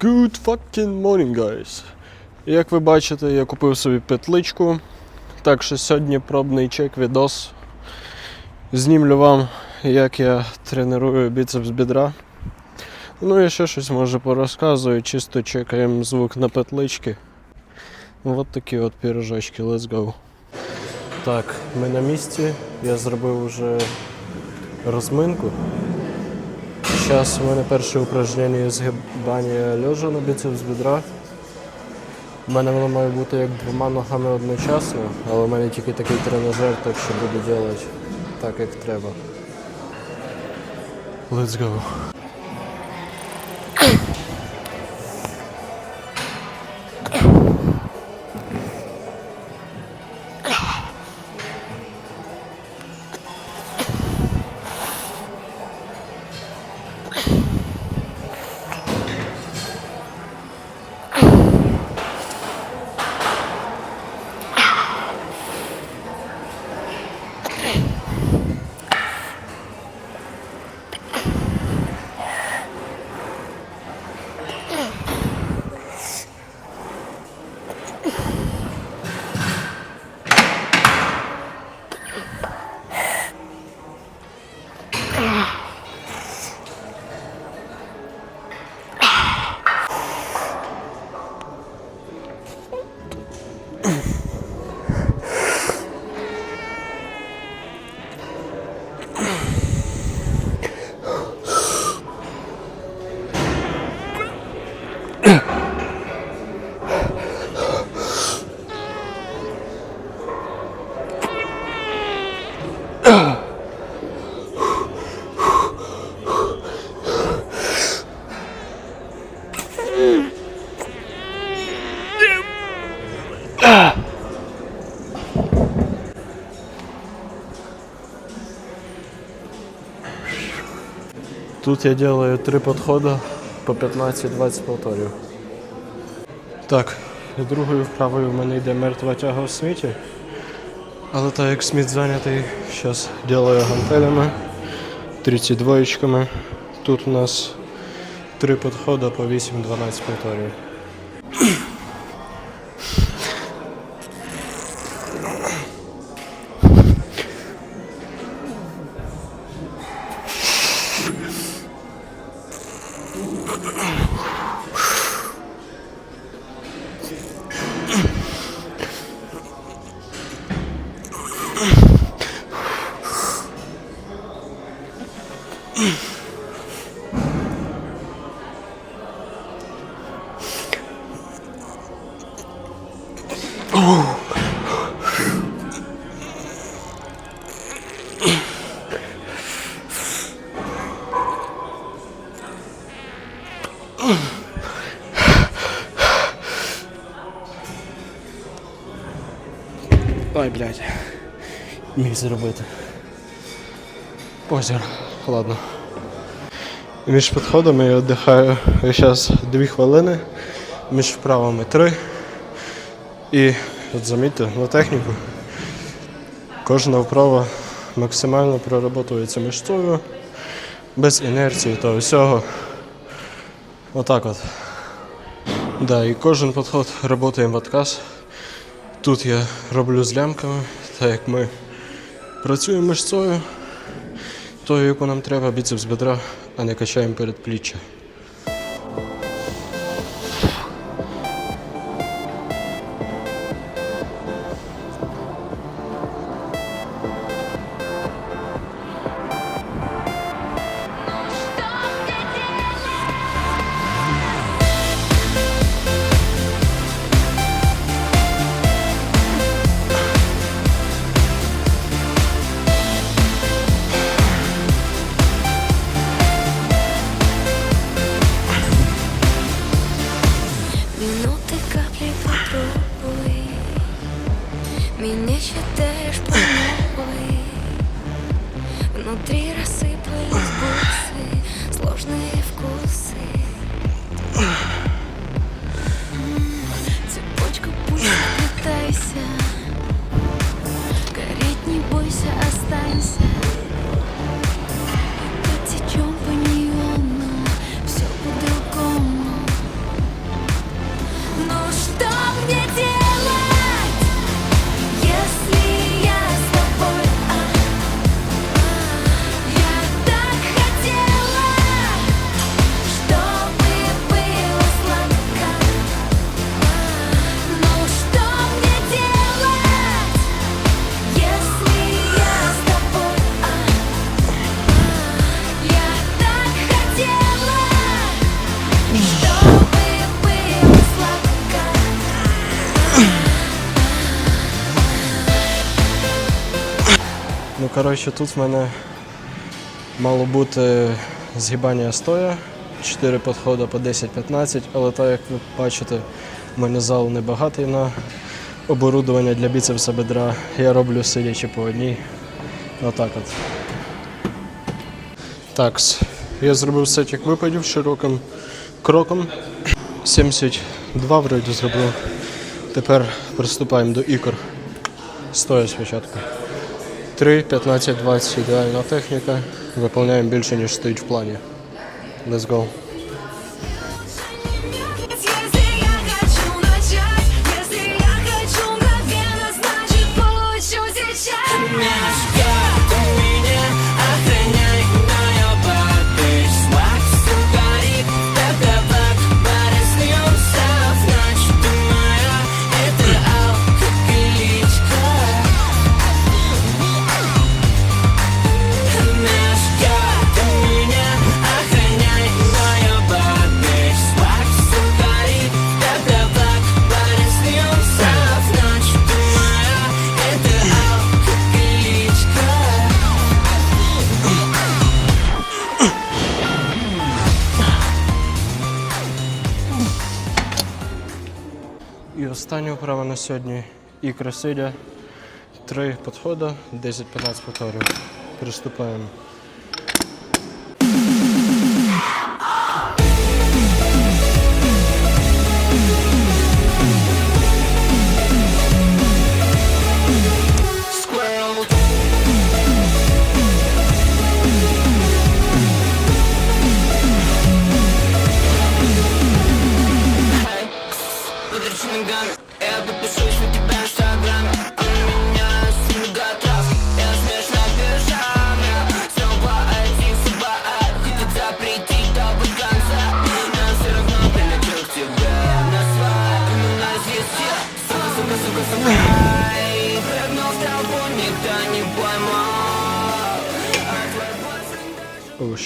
Good fucking morning, guys. Як ви бачите, я купив собі петличку. Так що сьогодні пробний чек відос. Знімлю вам, як я треную біцепс бідра. Ну і ще щось може порозказую, чисто чекаємо звук на петлички. Вот такі от пірожочки, let's go. Так, ми на місці. Я зробив вже розминку. Зараз у мене перше упражнення згибання лежа на біцепс бедра. У мене воно має бути як двома ногами одночасно, але у мене тільки такий тренажер, так що буду робити так, як треба. Let's go. Тут я делаю три підходи по 15-20 повторів. Так, другою вправою в мене йде мертва тяга в сміті. Але так як сміт зайнятий, зараз делаю гантелями, 32 Тут у нас три підходи по 8-12 повторів. Ой, блядь. Міг зробити. Озеро. Ладно. Між підходами я віддихаю зараз 2 хвилини, між вправами 3. І от замітьте на техніку. Кожна вправа максимально проработується мишцою, без інерції та усього. Отак от. Да, і кожен підход працюємо в отказ. Тут я роблю з лямками, так як ми працюємо мишцою, тою, яку нам треба, біцепс бедра, а не качаємо передпліччя. Меня считаешь по новой Внутри коротше, тут в мене мало бути згибання стоя, 4 підходи по 10-15, але так як ви бачите, в мене зал небагатий на оборудування для біцепса бедра. Я роблю сидячи по одній. Отак от. Такс. Я зробив сетік випадів широким кроком. 72 вроді зробив. Тепер приступаємо до ікор. Стоя спочатку. 3, 15, 20 ідеальна техніка. Виповняємо більше, ніж стоїть в плані. Let's go. І остання вправа на сьогодні. Ікра сидя. Три підходи, 10-15 повторів. Приступаємо.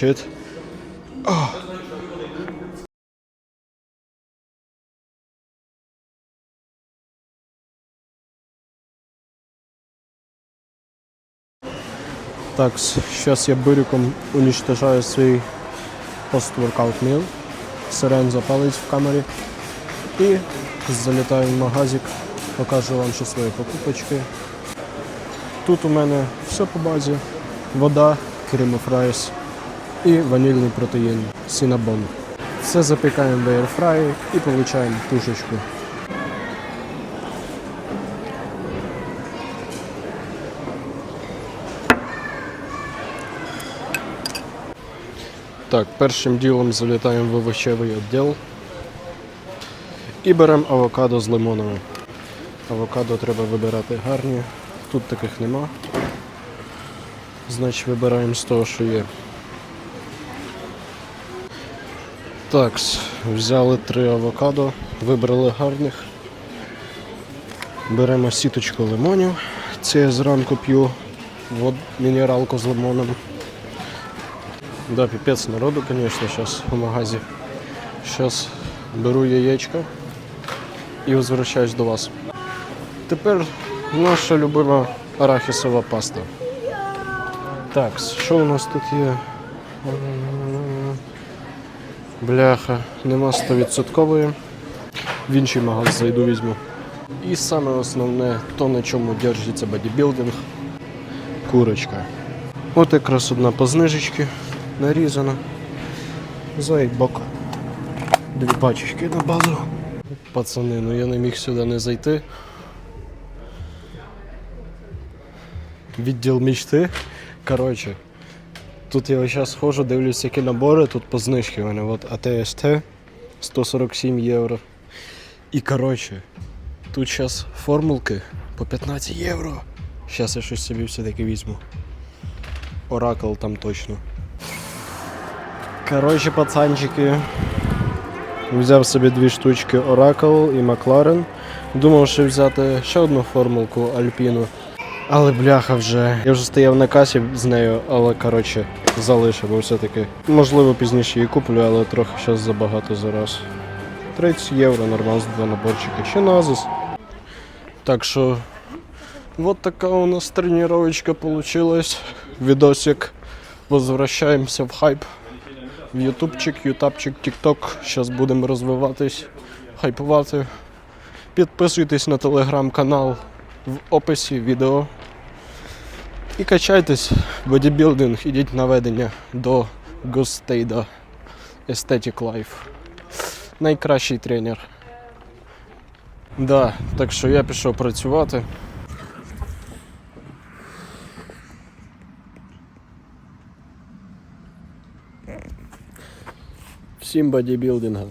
Бойфренд О. Так, сейчас я бирюком уничтожаю свій пост-воркаут міл. Сирен запалить в камері. І залітаю в магазик, покажу вам ще свої покупочки. Тут у мене все по базі. Вода, крем фрайс і ванільний протеїн Cinnabon. Все запікаємо в airfryer і получаємо тушечку. Так, першим ділом залітаємо в овочевий відділ і беремо авокадо з лимонами. Авокадо треба вибирати гарні. Тут таких нема. Значить вибираємо з того, що є. Так, взяли три авокадо, вибрали гарних. Беремо сіточку лимонів. Це я зранку п'ю вод, мінералку з лимоном. Да, пипец народу, конечно, сейчас в магазі. Сейчас беру яєчко і возвращаюсь до вас. Тепер наша любима арахісова паста. Так, що у нас тут є? Бляха, нема 100%. В інший магаз зайду візьму. І саме основне, то на чому держиться бодібілдинг курочка. От якраз одна по знижечці нарізана. Зайбок. Дві пачечки на базу. Пацани, ну я не міг сюди не зайти. Відділ мічти. Коротше, тут я зараз схожу, дивлюсь, які набори, тут по знижці вони. От АТСТ 147 євро. І коротше, тут зараз формулки по 15 євро. Зараз я щось собі все-таки візьму. Оракл там точно. Коротше, пацанчики. Взяв собі дві штучки Oracle і Макларен. Думав, що взяти ще одну формулку Альпіну. Але бляха вже. Я вже стояв на касі з нею, але коротше залишив, бо все-таки. Можливо, пізніше її куплю, але трохи зараз забагато зараз. 30 євро нормально за два наборчики. Ще назис. Так що Вот така у нас тренировочка получилась. Видосик. Возвращаемся в хайп. В ютубчик, ютабчик, тікток. Зараз будемо розвиватись, хайпувати. Підписуйтесь на телеграм-канал в описі відео. І качайтесь, бодібілдинг, ідіть на ведення до Гостейда Aesthetic Life. Найкращий тренер. Да, так що я пішов працювати. Всім бодібілдинга.